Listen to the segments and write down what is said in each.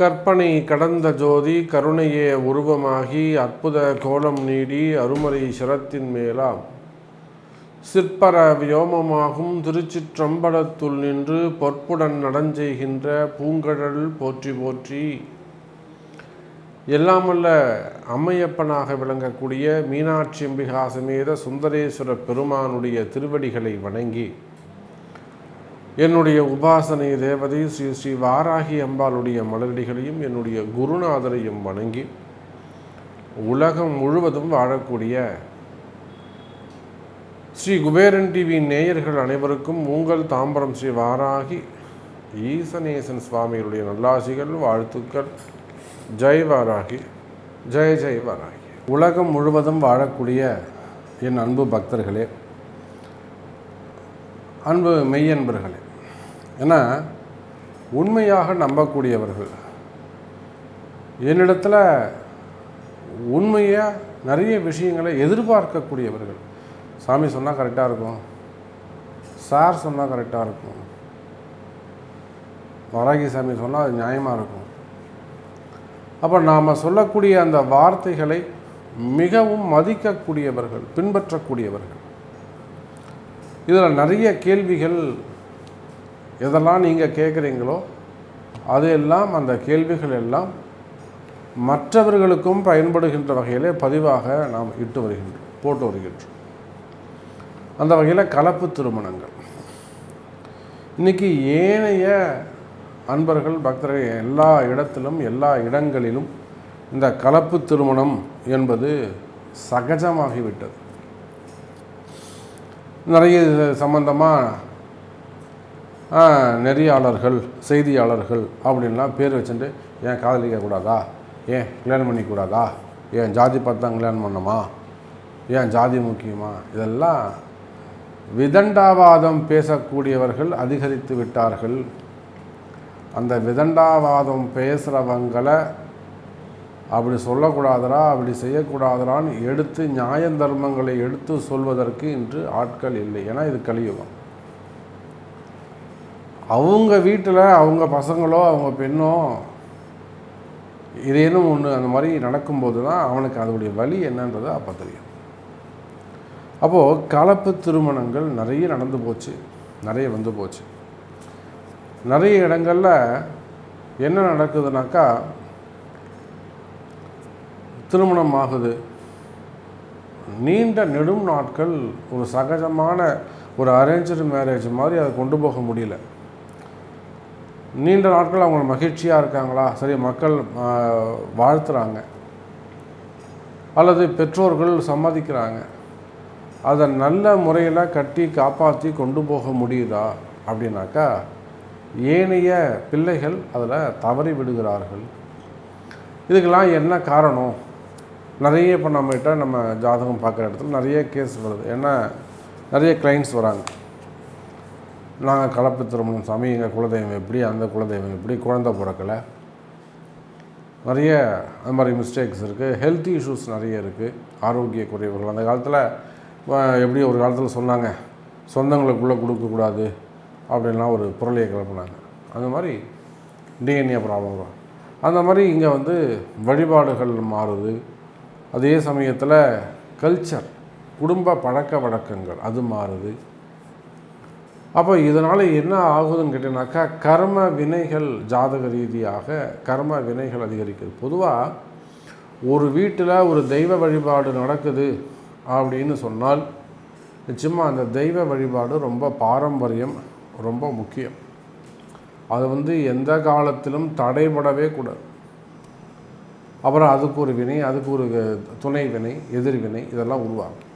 கற்பனை கடந்த ஜோதி கருணையே உருவமாகி அற்புத கோலம் நீடி அருமறை சிரத்தின் மேலாம். சிற்பர வியோமமாகும் திருச்சிற்றம்பலத்துள் நின்று பொற்புடன் நடஞ்செய்கின்ற பூங்கடல் போற்றி போற்றி. எல்லாமல்ல அம்மையப்பனாக விளங்கக்கூடிய மீனாட்சி அம்பிகா சமேத சுந்தரேஸ்வர பெருமானுடைய திருவடிகளை வணங்கி என்னுடைய உபாசனை தேவதை ஸ்ரீ ஸ்ரீ வாராகி அம்பாளுடைய மலரடிகளையும் என்னுடைய குருநாதரையும் வணங்கி உலகம் முழுவதும் வாழக்கூடிய ஸ்ரீ குபேரன் டிவி நேயர்கள் அனைவருக்கும் உங்கள் தாம்பரம் ஸ்ரீ வாராகி ஈசநேசன் சுவாமிகளுடைய நல்லாசிகள் வாழ்த்துக்கள். ஜெய் வாராகி ஜெய் ஜெய் வாராகி. உலகம் முழுவதும் வாழக்கூடிய என் அன்பு பக்தர்களே அன்பு மெய்யன்பர்களே ஏன்னா உண்மையாக நம்பக்கூடியவர்கள் என்னிடத்தில் உண்மையாக நிறைய விஷயங்களை எதிர்பார்க்கக்கூடியவர்கள். சாமி சொன்னால் கரெக்டாக இருக்கும். சார் சொன்னால் கரெக்டாக இருக்கும். வராகி சாமி சொன்னால் அது நியாயமாக இருக்கும். அப்போ நாம் சொல்லக்கூடிய அந்த வார்த்தைகளை மிகவும் மதிக்கக்கூடியவர்கள் பின்பற்றக்கூடியவர்கள். இதில் நிறைய கேள்விகள் எதெல்லாம் நீங்கள் கேட்குறீங்களோ அதையெல்லாம் அந்த கேள்விகள் எல்லாம் மற்றவர்களுக்கும் பயன்படுகின்ற வகையிலே பதிவாக நாம் இட்டு வருகின்றோம் போட்டு வருகின்றோம் அந்த வகையில் கலப்பு திருமணங்கள். இன்றைக்கி ஏனைய அன்பர்கள் பக்தர்கள் எல்லா இடத்திலும் எல்லா இடங்களிலும் இந்த கலப்பு திருமணம் என்பது சகஜமாகிவிட்டது. நிறைய இது சம்பந்தமாக நெறியாளர்கள் செய்தியாளர்கள் அப்படின்லாம் பேர் வச்சுட்டு ஏன் காதலிக்கக்கூடாதா ஏன் கல்யாணம் பண்ணிக்கூடாதா ஏன் ஜாதி பார்த்தா கல்யாணம் பண்ணணுமா? ஏன் ஜாதி முக்கியமா? இதெல்லாம் விதண்டாவாதம் பேசக்கூடியவர்கள் அதிகரித்து விட்டார்கள். அந்த விதண்டாவாதம் பேசுகிறவங்களை அப்படி சொல்லக்கூடாதரா அப்படி செய்யக்கூடாதரான்னு எடுத்து நியாய தர்மங்களை எடுத்து சொல்வதற்கு இன்று ஆட்கள் இல்லை. ஏன்னா இது கலியுகம். அவங்க வீட்டில் அவங்க பசங்களோ அவங்க பெண்ணோ இதேனும் ஒன்று அந்த மாதிரி நடக்கும்போது தான் அவனுக்கு அதனுடைய வழி என்னன்றது அப்போ தெரியும். அப்போது கலப்பு திருமணங்கள் நிறைய நடந்து போச்சு. நிறைய வந்து போச்சு. நிறைய இடங்களில் என்ன நடக்குதுனாக்கா திருமணம் ஆகுது நீண்ட நெடும் நாட்கள் ஒரு சகஜமான ஒரு அரேஞ்சு மேரேஜ் மாதிரி அதை கொண்டு போக முடியல. நீண்ட நாட்கள் அவங்க மகிழ்ச்சியாக இருக்காங்களா? சரி மக்கள் வாழ்த்துறாங்க. அல்லது பெற்றோர்கள் சம்மதிக்கிறாங்க. அதை நல்ல முறையில் கட்டி காப்பாற்றி கொண்டு போக முடியுதா? அப்படின்னாக்கா ஏனைய பிள்ளைகள் அதில் தவறி விடுகிறார்கள். இதுக்கெல்லாம் என்ன காரணம்? நிறைய இப்போ நம்மகிட்ட நம்ம ஜாதகம் பார்க்குற இடத்துல நிறைய கேஸ் வருது. ஏன்னா நிறைய கிளைண்ட்ஸ் வராங்க. நாங்கள் கலப்பு திருமணம் சாமி எங்கள் குலதெய்வம் எப்படி அந்த குலதெய்வம் எப்படி குழந்தை பிறக்கலை. நிறைய அந்த மாதிரி மிஸ்டேக்ஸ் இருக்குது ஹெல்த் இஷ்யூஸ் நிறைய இருக்குது ஆரோக்கிய குறைவுகள் அந்த காலத்தில் எப்படி ஒரு காலத்தில் சொன்னாங்க? சொந்தங்களுக்குள்ளே கொடுக்கக்கூடாது. அப்படின்லாம் ஒரு பொருளையை கிளப்புனாங்க. அந்த மாதிரி டிஎன்ஏ ப்ராப்ளம் வரும். அந்த மாதிரி இங்கே வந்து வழிபாடுகள் மாறுது. அதே சமயத்தில் கல்ச்சர் குடும்ப பழக்க வழக்கங்கள் அது மாறுது. அப்போ இதனால் என்ன ஆகுதுன்னு கேட்டீங்கன்னாக்கா கர்ம வினைகள் ஜாதக ரீதியாக கர்ம வினைகள் அதிகரிக்குது. பொதுவாக ஒரு வீட்டில் ஒரு தெய்வ வழிபாடு நடக்குது அப்படின்னு சொன்னால் நிச்சயமாக அந்த தெய்வ வழிபாடு ரொம்ப பாரம்பரியம். ரொம்ப முக்கியம். அது வந்து எந்த காலத்திலும் தடைபடவே கூடாது. அப்புறம் அதுக்கு ஒரு வினை அதுக்கு ஒரு துணை வினை எதிர்வினை இதெல்லாம் உருவாகும்.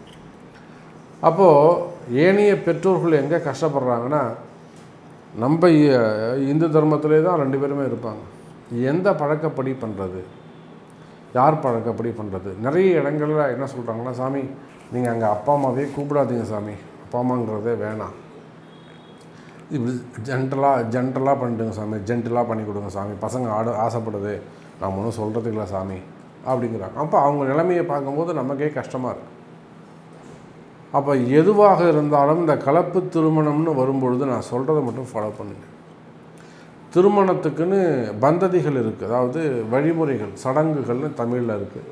அப்போது ஏனைய பெற்றோர்கள் எங்கே கஷ்டப்படுறாங்கன்னா நம்ம இந்து தர்மத்திலே தான் ரெண்டு பேருமே இருப்பாங்க. எந்த பழக்கப்படி பண்ணுறது யார் பழக்கப்படி பண்ணுறது நிறைய இடங்களில் என்ன சொல்கிறாங்கன்னா சாமி நீங்கள் அங்கே அப்பா அம்மாவே கூப்பிடாதீங்க சாமி. அப்பா அம்மாங்கிறதே வேணாம். இப்படி ஜென்டலாக ஜென்டலாக பண்ணிட்டுங்க சாமி. ஜென்டலாக பண்ணி கொடுங்க சாமி. பசங்க ஆட ஆசைப்படுது. நாம் ஒன்றும் சொல்கிறதுக்கு இல்லை சாமி. அப்படிங்கிறாங்க. அப்போ அவங்க நிலைமையை பார்க்கும்போது நமக்கே கஷ்டமாக இருக்குது அப்போ எதுவாக இருந்தாலும் இந்த கலப்பு திருமணம்னு வரும்பொழுது நான் சொல்கிறத மட்டும் ஃபாலோ பண்ணுங்க. திருமணத்துக்குன்னு பந்ததிகள் இருக்குது அதாவது வழிமுறைகள் சடங்குகள்னு தமிழில் இருக்குது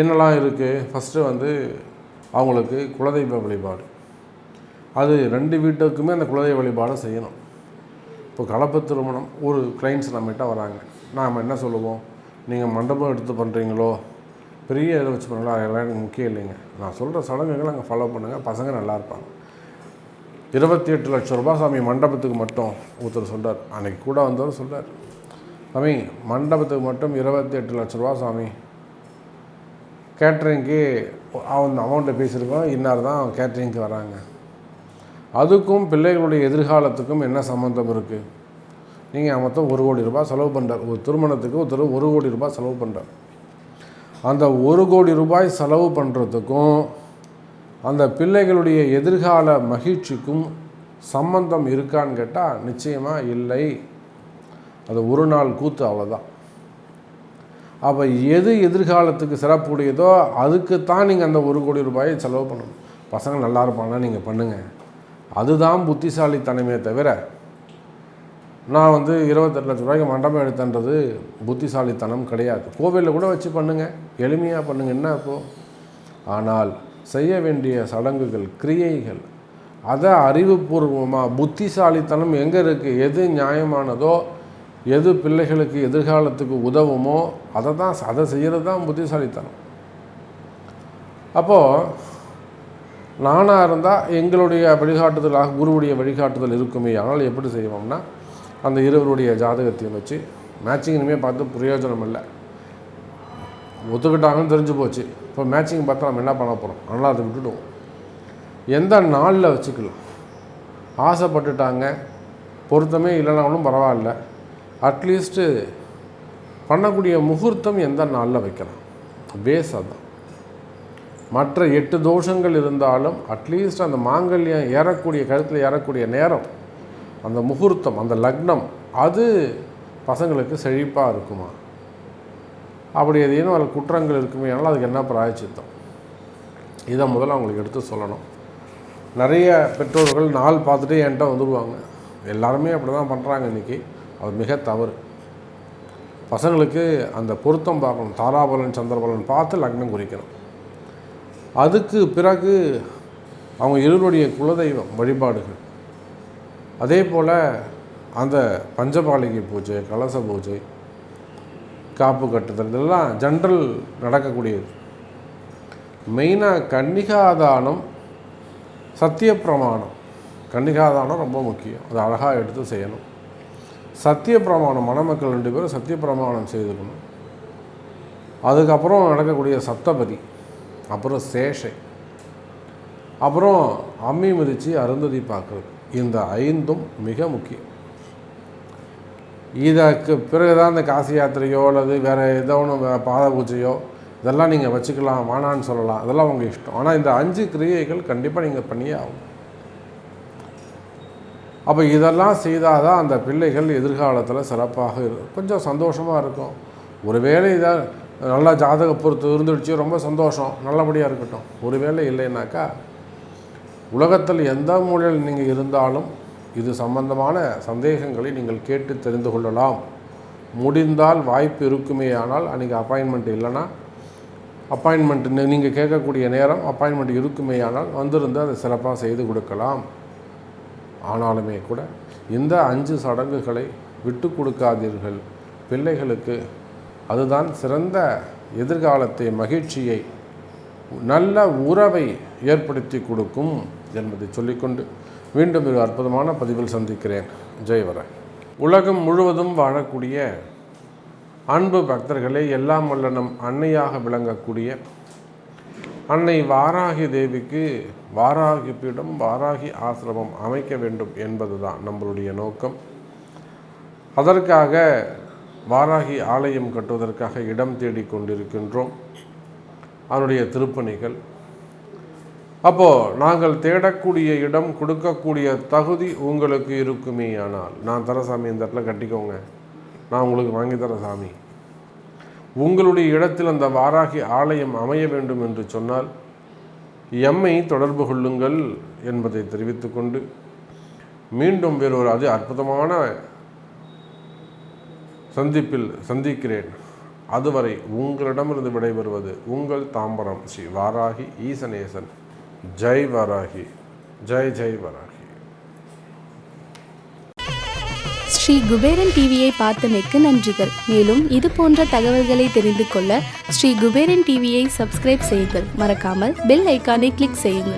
என்னெல்லாம் இருக்குது ஃபஸ்ட்டு வந்து அவங்களுக்கு குலதெய்வ வழிபாடு. அது ரெண்டு வீட்டுக்குமே அந்த குலதெய்வ வழிபாடை செய்யணும். இப்போ கலப்பு திருமணம் ஒரு கிளைண்ட்ஸ் நம்மகிட்ட வராங்க. நாம் என்ன சொல்லுவோம்? நீங்கள் மண்டபம் எடுத்து பண்ணுறீங்களோ பெரிய இதை வச்சு பண்ணுங்களா அதெல்லாம் எனக்கு முக்கியம் இல்லைங்க. நான் சொல்கிற சடங்குகளை அங்கே ஃபாலோ பண்ணுங்கள் பசங்க நல்லா இருப்பாங்க. இருபத்தி எட்டு லட்சம் ரூபா சாமி மண்டபத்துக்கு மட்டும் ஒருத்தர் சொல்கிறார் அன்னைக்கு கூட வந்தவர் சொல்கிறார் சாமி மண்டபத்துக்கு மட்டும் இருபத்தி எட்டு லட்ச ரூபா சாமி. கேட்ரிங்க்கு அவன் அமௌண்ட்டை பேசியிருக்கோம். இன்னார் தான் கேட்ரிங்க்கு வராங்க. அதுக்கும் பிள்ளைகளுடைய எதிர்காலத்துக்கும் என்ன சம்மந்தம் இருக்குது நீங்கள் மொத்தம் ஒரு கோடி ரூபாய் செலவு பண்ணுறார் ஒரு திருமணத்துக்கு ஒருத்தர் ஒரு கோடி ரூபாய் செலவு பண்ணுறார் அந்த ஒரு கோடி ரூபாய் செலவு பண்ணுறதுக்கும் அந்த பிள்ளைகளுடைய எதிர்கால மகிழ்ச்சிக்கும் சம்பந்தம் இருக்கான்னு கேட்டால் நிச்சயமாக இல்லை. அது ஒரு நாள் கூத்து அவ்வளோதான் அப்போ எது எதிர்காலத்துக்கு சிறப்புடையதோ அதுக்குத்தான் நீங்கள் அந்த ஒரு கோடி ரூபாயை செலவு பண்ணணும். பசங்க நல்லா இருப்பாங்கன்னா நீங்கள் பண்ணுங்கள் அதுதான் புத்திசாலித்தனமே தவிர நான் வந்து இருபத்தெட்டு லட்ச ரூபாய்க்கு மண்டபம் எடுத்தன்றது புத்திசாலித்தனம் கிடையாது. கோவிலில் கூட வச்சு பண்ணுங்கள் எளிமையாக பண்ணுங்க என்ன இப்போது ஆனால் செய்ய வேண்டிய சடங்குகள் கிரியைகள் அதை அறிவுபூர்வமாக புத்திசாலித்தனம் எங்கே இருக்குது எது நியாயமானதோ எது பிள்ளைகளுக்கு எதிர்காலத்துக்கு உதவுமோ அதை தான் அதை செய்கிறது தான் புத்திசாலித்தனம். அப்போது நானாக இருந்தால் எங்களுடைய வழிகாட்டுதலாக குருவுடைய வழிகாட்டுதல் இருக்குமே. ஆனால் எப்படி செய்வோம்னா அந்த இருவருடைய ஜாதகத்தையும் வச்சு மேட்சிங் இனிமேல் பார்த்து பிரயோஜனம் இல்லை. ஒத்துக்கிட்டாங்கன்னு தெரிஞ்சு போச்சு. இப்போ மேட்சிங் பார்த்தா நம்ம என்ன பண்ண போகிறோம் அதனால் அதை விட்டுடுவோம். எந்த நாளில் வச்சுக்கலாம்? ஆசைப்பட்டுட்டாங்க. பொருத்தமே இல்லைனாலும் பரவாயில்ல. அட்லீஸ்ட்டு பண்ணக்கூடிய முகூர்த்தம் எந்த நாளில் வைக்கலாம்? பேஸ் அதான். மற்ற எட்டு தோஷங்கள் இருந்தாலும் அட்லீஸ்ட் அந்த மாங்கல்யம் ஏறக்கூடிய கழுத்தில் ஏறக்கூடிய நேரம் அந்த முகூர்த்தம் அந்த லக்னம் அது பசங்களுக்கு செழிப்பாக இருக்குமா? அப்படி எதையும் அதில் குற்றங்கள் இருக்குமே ஆனால் அதுக்கு என்ன பிராயச்சித்தம்? இதை முதல்ல அவங்களுக்கு எடுத்து சொல்லணும். நிறைய பெற்றோர்கள் நாள் பார்த்துட்டு என்கிட்ட வந்துடுவாங்க எல்லாருமே அப்படி தான் பண்ணுறாங்க இன்றைக்கி அது மிக தவறு. பசங்களுக்கு அந்த பொருத்தம் பார்க்கணும். தாராபலன் சந்திரபலன் பார்த்து லக்னம் குறிக்கணும். அதுக்கு பிறகு அவங்க இருவருடைய குலதெய்வம் வழிபாடுகள். அதே போல் அந்த பஞ்சபாலிகை பூஜை கலச பூஜை காப்பு கட்டுதல் இதெல்லாம் ஜென்ரல் நடக்கக்கூடியது. மெயினாக கன்னிகாதானம் சத்தியப்பிரமாணம். கன்னிகாதானம் ரொம்ப முக்கியம். அது அழகாக எடுத்து செய்யணும். சத்தியப்பிரமாணம் மணமக்கள் ரெண்டு பேரும் சத்தியப்பிரமாணம் செய்துக்கணும். அதுக்கப்புறம் நடக்கக்கூடிய சப்தபதி. அப்புறம் சேஷை. அப்புறம் அம்மி மிதித்து அருந்ததி பார்க்குறது. இந்த ஐந்தும் மிக முக்கியம். இதற்கு பிறகு தான் இந்த காசி யாத்திரையோ அல்லது வேறு ஏதோ ஒன்று பாத பூஜையோ இதெல்லாம் நீங்கள் வச்சுக்கலாம் வேணான்னு சொல்லலாம். அதெல்லாம் உங்கள் இஷ்டம். ஆனால் இந்த அஞ்சு கிரியைகள் கண்டிப்பாக நீங்கள் பண்ணியே ஆகும் அப்போ இதெல்லாம் செய்தால் தான் அந்த பிள்ளைகள் எதிர்காலத்தில் சிறப்பாக இருக்கும் கொஞ்சம் சந்தோஷமாக இருக்கும். ஒருவேளை இதை நல்லா ஜாதக பொறுத்து இருந்துடுச்சு ரொம்ப சந்தோஷம். நல்லபடியாக இருக்கட்டும். ஒருவேளை இல்லைன்னாக்கா உலகத்தில் எந்த மூலையில் நீங்கள் இருந்தாலும் இது சம்பந்தமான சந்தேகங்களை நீங்கள் கேட்டு தெரிந்து கொள்ளலாம். முடிந்தால் வாய்ப்பு இருக்குமே ஆனால் அன்றைக்கி அப்பாயின்மெண்ட் இல்லைன்னா அப்பாயின்மெண்ட் நீங்கள் கேட்கக்கூடிய நேரம் அப்பாயின்மெண்ட் இருக்குமே ஆனால் வந்திருந்து அதை சிறப்பாக செய்து கொடுக்கலாம். ஆனாலுமே கூட இந்த அஞ்சு சடங்குகளை விட்டு கொடுக்காதீர்கள். பிள்ளைகளுக்கு அதுதான் சிறந்த எதிர்காலத்தை மகிழ்ச்சியை நல்ல உறவை ஏற்படுத்தி கொடுக்கும் என்பதை சொல்லிக்கொண்டு மீண்டும் ஒரு அற்புதமான பதிவில் சந்திக்கிறேன். ஜெயவர உலகம் முழுவதும் வாழக்கூடிய அன்பு பக்தர்களே எல்லாம் வல்ல நம் அன்னையாக விளங்கக்கூடிய அன்னை வாராகி தேவிக்கு வாராகி பீடம் வாராகி ஆசிரமம் அமைக்க வேண்டும் என்பதுதான் நம்மளுடைய நோக்கம். அதற்காக வாராகி ஆலயம் கட்டுவதற்காக இடம் தேடிக் கொண்டிருக்கின்றோம். அதனுடைய திருப்பணிகள். அப்போது நாங்கள் தேடக்கூடிய இடம் கொடுக்கக்கூடிய தகுதி உங்களுக்கு இருக்குமே ஆனால் நான் தர சாமி இந்த இடத்துல கட்டிக்கோங்க. நான் உங்களுக்கு வாங்கி தர சாமி. உங்களுடைய இடத்தில் அந்த வாராகி ஆலயம் அமைய வேண்டும் என்று சொன்னால் எம்மை தொடர்பு கொள்ளுங்கள் என்பதை தெரிவித்துக்கொண்டு மீண்டும் வேறொரு அது அற்புதமான சந்திப்பில் சந்திக்கிறேன். அதுவரை உங்களிடமிருந்து விடைபெறுவது உங்கள் தாம்பரம் ஸ்ரீ வாராகி ஈசனேசன். ஜெய் வாராகி. ஜெய் ஜெய் வாராகி. ஸ்ரீ குபேரன் டிவியை பார்த்தமைக்கு நன்றிகள். மேலும் இது போன்ற தகவல்களை தெரிந்து கொள்ள ஸ்ரீ குபேரன் டிவியை சப்ஸ்கிரைப் செய்யுங்கள். மறக்காமல் பெல் ஐக்கானை கிளிக் செய்யுங்கள்.